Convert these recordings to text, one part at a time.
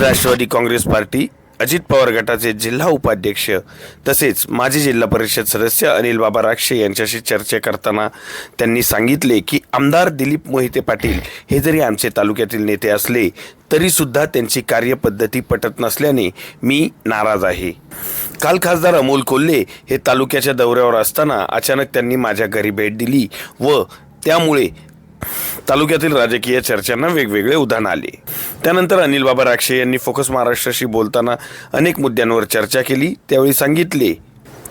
Rashtrawadi Congress party Ajit Pawar गटाचे जिल्हा उपाध्यक्ष तसेच माजी जिल्हा परिषद सदस्य अनिल बाबा राक्षे यांच्याशी चर्चा करताना त्यांनी सांगितले की आमदार दिलीप मोहिते पाटील हे जरी आमचे तालुक्यातील नेते असले तरीसुद्धा त्यांची कार्यपद्धती पटत नसल्याने मी नाराज आहे. काल खासदार अमोल कोल्हे हे तालुक्याच्या दौऱ्यावर असताना अचानक त्यांनी माझ्या घरी भेट दिली व त्यामुळे तालुक्यातील राजकीय चर्चांना वेगवेगळे उधाण आले. त्यानंतर अनिल बाबा राक्षे यांनी फोकस महाराष्ट्राशी बोलताना अनेक मुद्द्यांवर चर्चा केली. त्यावेळी सांगितले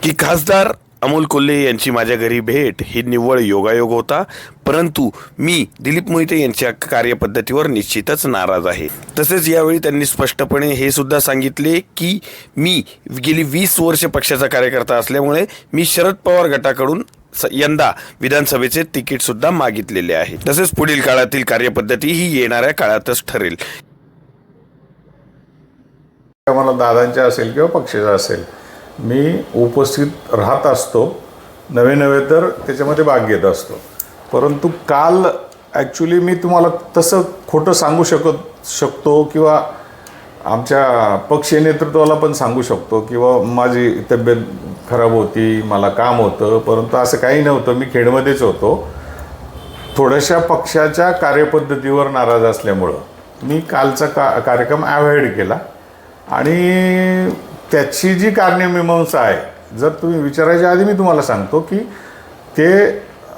की खासदार अमोल कोल्हे यांची माझ्या घरी भेट ही निव्वळ योगायोग होता परंतु मी दिलीप मोहिते यांच्या कार्यपद्धतीवर निश्चितच नाराज आहे. तसेच यावेळी त्यांनी स्पष्टपणे हे सुद्धा सांगितले की मी गेली वीस वर्ष पक्षाचा कार्यकर्ता असल्यामुळे मी शरद पवार गटाकडून यंदा विधानसभेचे तिकीट सुद्धा मागितलेले आहे. तसेच पुढील काळातील कार्यपद्धती ही येणाऱ्या काळातच ठरेल. मला दादांच्या असेल किंवा पक्षाचा असेल मी उपस्थित राहत असतो नवे नवे तर त्याच्यामध्ये भाग घेत असतो. परंतु काल ॲक्च्युली मी तुम्हाला तसं खोटं सांगू शकत शकतो किंवा आमच्या पक्ष नेतृत्वाला पण सांगू शकतो किंवा माझी तब्येत खराब होती मला काम होतं परंतु असं काही नव्हतं. मी खेडमध्येच होतो. थोड्याशा पक्षाच्या कार्यपद्धतीवर नाराज असल्यामुळं मी कालचा का कार्यक्रम अवॉइड केला. आणि त्याची जी कार्यमीमांसा आहे जर तुम्ही विचारायच्या आधी मी तुम्हाला सांगतो की ते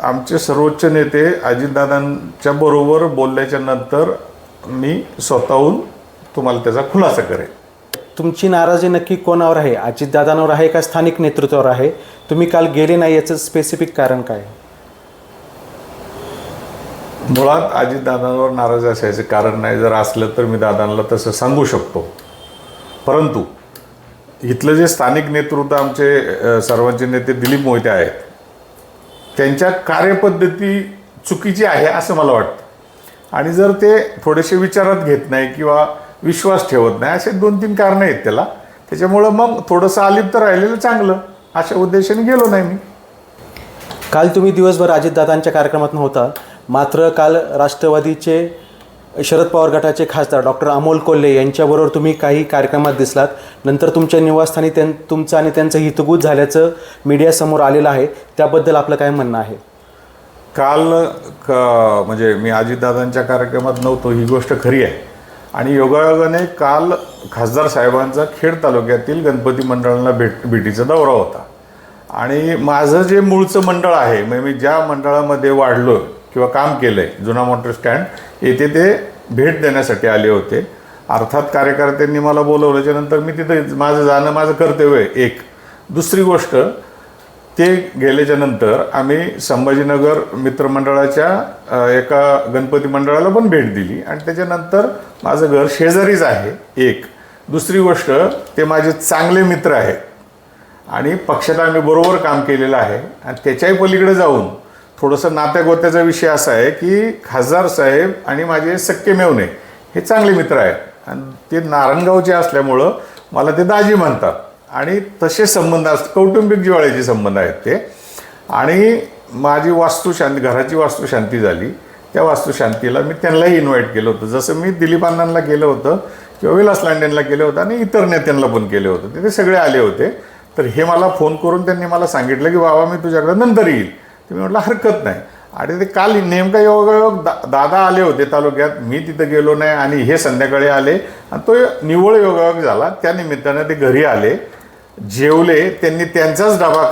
आमचे सर्वोच्च नेते अजितदादांच्या बरोबर बोलल्याच्या नंतर मी स्वतःहून तुम्हाला त्याचा खुलासा करेन. तुमची नाराजी नक्की कोणावर आहे? अजितदादांवर आहे का स्थानिक नेतृत्वावर आहे? तुम्ही काल गेले नाही याचं स्पेसिफिक कारण काय? मुळात अजितदादांवर नाराज असायचं कारण नाही. जर असलं तर मी दादांना तसं सांगू शकतो. परंतु इथलं जे स्थानिक नेतृत्व आमचे सर्वांचे नेते दिलीप मोहिते आहेत त्यांच्या कार्यपद्धती चुकीची आहे असं मला वाटतं. आणि जर ते थोडेसे विचारात घेत नाही किंवा विश्वास ठेवत नाही. असे दोन तीन कारणं आहेत त्याला. त्याच्यामुळं मग थोडंसं अलिप्त राहिलेलं चांगलं. अशा उद्देशाने गेलो नाही मी. काल तुम्ही दिवसभर अजितदादांच्या कार्यक्रमात नव्हता. मात्र काल राष्ट्रवादीचे शरद पवार गटाचे खासदार डॉक्टर अमोल कोल्हे यांच्याबरोबर तुम्ही काही कार्यक्रमात दिसलात. नंतर तुमच्या निवासस्थानी त्यां तुमचं आणि त्यांचं हितगुज झाल्याचं मीडियासमोर आलेलं आहे. त्याबद्दल आपलं काय म्हणणं आहे? काल क म्हणजे मी अजितदादांच्या कार्यक्रमात नव्हतो. ही गोष्ट खरी आहे. आणि योगायोगाने काल खासदार साहेबांचा खेड तालुक्यातील गणपती मंडळाला भेट भेटीचा दौरा होता. आणि माझं जे मूळचं मंडळ आहे म्हणजे मी ज्या मंडळामध्ये वाढलो किंवा काम केलं आहे जुना मोटर स्टँड येथे ते भेट देण्यासाठी आले होते. अर्थात कार्यकर्त्यांनी मला बोलवल्याच्यानंतर मी तिथे माझं जाणं माझं कर्तव्य आहे एक. दुसरी गोष्ट ते गेल्याच्यानंतर आम्ही संभाजीनगर मित्रमंडळाच्या एका गणपती मंडळाला पण भेट दिली. आणि त्याच्यानंतर माझं घर शेजारीच आहे एक. दुसरी गोष्ट ते माझे चांगले मित्र आहेत. आणि पक्षात आम्ही बरोबर काम केलेलं आहे. आणि त्याच्याही पलीकडे जाऊन थोडंसं नात्यागोत्याचा विषय असा आहे की खासदार साहेब आणि माझे सक्के मेवणे हे चांगले मित्र आहेत. आणि ते नारायणगावचे असल्यामुळं मला ते दाजी म्हणतात. आणि तसे संबंध असतात. कौटुंबिक जिवाळ्याचे संबंध आहेत ते. आणि माझी वास्तुशांती घराची वास्तुशांती झाली. त्या वास्तुशांतीला मी त्यांनाही इन्व्हाइट केलं होतं. जसं मी दिलीप अण्णांना केलं होतं किंवा विलास लांडेंना केलं होतं आणि इतर नेत्यांना पण केलं होतं. ते- ते सगळे आले होते. तर हे मला फोन करून त्यांनी मला सांगितलं की बाबा मी तुझ्याकडे नंतर येईल. तर मी म्हटलं हरकत नाही. आणि ते काल नेमका योगायोग दा दादा आले होते तालुक्यात. मी तिथं गेलो नाही आणि हे संध्याकाळी आले. आणि तो निव्वळ योगायोग झाला. त्या निमित्तानं ते घरी आले. जेवले त्यांनी त्यांचाच डबा